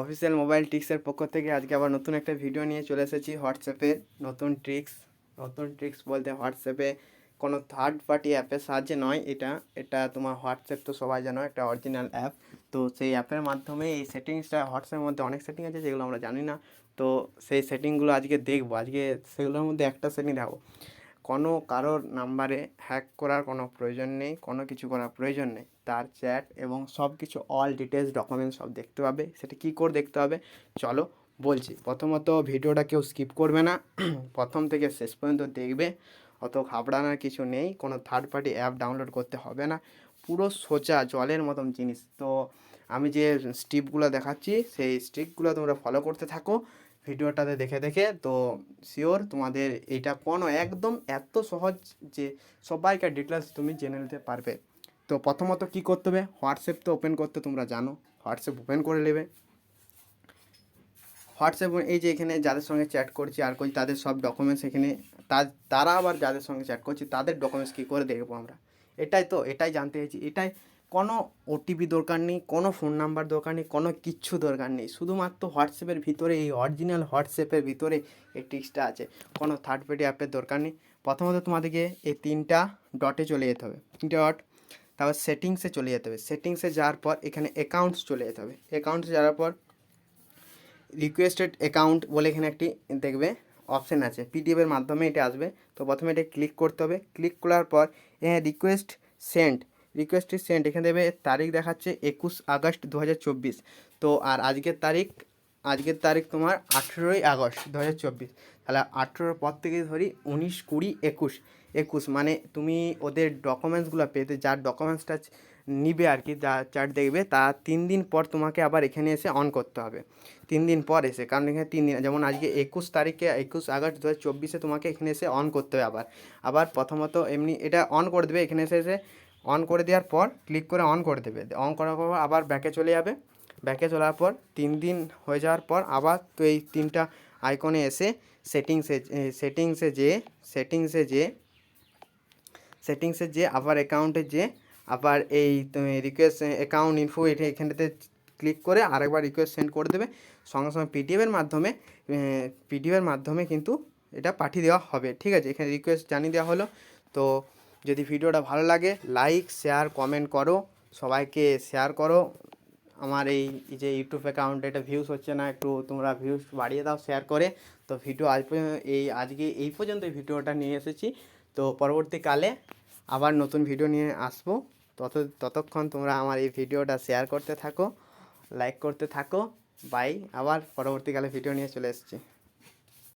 Official mobile ট্রিক্সের পক্ষ থেকে আজকে আবার নতুন একটা ভিডিও নিয়ে চলে এসেছি হোয়াটসঅ্যাপে। নতুন ট্রিক্স নতুন ট্রিক্স বলতে হোয়াটসঅ্যাপে কোনো থার্ড পার্টি অ্যাপের সাহায্যে নয় এটা। এটা তোমার হোয়াটসঅ্যাপ তো সবাই জানো, একটা অরিজিনাল অ্যাপ তো সেই অ্যাপের মাধ্যমে এই সেটিংসটা, হোয়াটসঅ্যাপের মধ্যে অনেক সেটিং আছে যেগুলো আমরা জানি না। তো সেই সেটিংগুলো আজকে দেখব। আজকে সেগুলোর মধ্যে একটা সেটিং দেখো কোনো কারোর নাম্বারে হ্যাক করার কোনো প্রয়োজন নেই, কোনো কিছু করার প্রয়োজন নেই। তার চ্যাট এবং সব কিছু অল ডিটেলস ডকুমেন্টস সব দেখতে পাবে। সেটা কী করে দেখতে হবে? চলো বলছি। প্রথমত ভিডিওটা কেউ স্কিপ করবে না। প্রথম থেকে শেষ পর্যন্ত দেখবে। অত ঘাবড়ানোর কিছু নেই। কোনো থার্ড পার্টি অ্যাপ ডাউনলোড করতে হবে না। পুরো সোজা জলের মতন জিনিস। তো আমি যে স্টিপগুলো দেখাচ্ছি, সেই স্টিপগুলো তোমরা ফলো করতে থাকো। ভিডিওটাতে দেখে দেখে, তো শিওর তোমাদের এটা কোনো একদম এত সহজ যে সবাইকার ডিটেলস তুমি জেনে নিতে পারবে। তো প্রথমত কী করতে হবে? হোয়াটসঅ্যাপ তো ওপেন করতে তোমরা জানো। হোয়াটসঅ্যাপ ওপেন করে নেবে। হোয়াটসঅ্যাপ এই যে এখানে যাদের সঙ্গে চ্যাট করছি আর করছি তাদের সব ডকুমেন্টস এখানে তারা আবার যাদের সঙ্গে চ্যাট করছি, তাদের ডকুমেন্টস কী করে দেখব আমরা? এটাই তো, এটাই জানতে চাইছি। এটাই কোনো ওটিপি দরকার নেই, কোনো ফোন নাম্বার দরকার নেই, কোনো কিচ্ছু দরকার নেই। শুধুমাত্র হোয়াটসঅ্যাপের ভিতরে, এই অরিজিনাল হোয়াটসঅ্যাপের ভিতরে এই টিক্সটা আছে। কোনো থার্ড পার্টি অ্যাপের দরকার নেই। প্রথমত তোমাদেরকে এই তিনটা ডটে চলে যেতে হবে। তিনটা ডট তারপর সেটিংসে চলে যেতে হবে। সেটিংসে যাওয়ার পর এখানে অ্যাকাউন্টস চলে যেতে হবে। অ্যাকাউন্টসে যাওয়ার পর রিকোয়েস্টেড অ্যাকাউন্ট বলে এখানে একটি, দেখবে অপশান আছে। পিডিএফের মাধ্যমে এটা আসবে। তো প্রথমে এটা ক্লিক করতে হবে। ক্লিক করার পর হ্যাঁ রিকোয়েস্ট সেন্ড রিকোয়েস্ট সেন্ড এখানে দেবে তারিখ দেখাচ্ছে একুশ আগস্ট দু হাজার চব্বিশ। তো আর আজকের তারিখ আজকের তারিখ তোমার আঠেরোই আগস্ট দু হাজার চব্বিশ। তাহলে আঠেরোর পর থেকে ধরি উনিশ কুড়ি একুশ। একুশ মানে তুমি ওদের ডকুমেন্টসগুলো পেতে, যার ডকুমেন্টসটা নিবে আর কি, যা চার্ট দেখবে, তা তিন দিন পর তোমাকে আবার এখানে এসে অন করতে হবে। তিন দিন পর এসে, কারণ এখানে তিন দিন, যেমন আজকে একুশ তারিখে, একুশ আগস্ট দু হাজার চব্বিশে তোমাকে এখানে এসে অন করতে হবে আবার। আবার প্রথমত এমনি এটা অন করে দেবে, এখানে এসে এসে অন করে দেওয়ার পর ক্লিক করে অন করে দেবে। অন করার পর আবার ব্যাকে চলে যাবে। ব্যাকে চলার পর তিন দিন হয়ে যাওয়ার পর আবার তো এই তিনটা আইকনে এসে সেটিংসে সেটিংসে যে সেটিংসে যে সেটিংসে যে আবার অ্যাকাউন্টে যে আবার এই রিকোয়েস্ট অ্যাকাউন্ট ইনফো এটা এখানটাতে ক্লিক করে আরেকবার রিকোয়েস্ট সেন্ড করে দেবে। সঙ্গে সঙ্গে পিডিএফের মাধ্যমে পিডিএফের মাধ্যমে কিন্তু এটা পাঠিয়ে দেওয়া হবে। ঠিক আছে, এখানে রিকোয়েস্ট জানিয়ে দেওয়া হলো। তো যদি ভিডিওটা ভালো লাগে লাইক শেয়ার কমেন্ট করো। সবাইকে শেয়ার করো। আমার এই যে ইউটিউব অ্যাকাউন্টে এটা ভিউস হচ্ছে না, একটু তোমরা ভিউস বাড়িয়ে দাও শেয়ার করে। তো ভিডিও আজ পর্যন্ত, এই, আজকে এই পর্যন্ত এই ভিডিওটা নিয়ে এসেছি। তো পরবর্তীকালে আবার নতুন ভিডিও নিয়ে আসব। তত, ততক্ষণ তোমরা আমার এই ভিডিওটা শেয়ার করতে থাকো লাইক করতে থাকো। বাই আবার পরবর্তীকালে ভিডিও নিয়ে চলে এসেছি।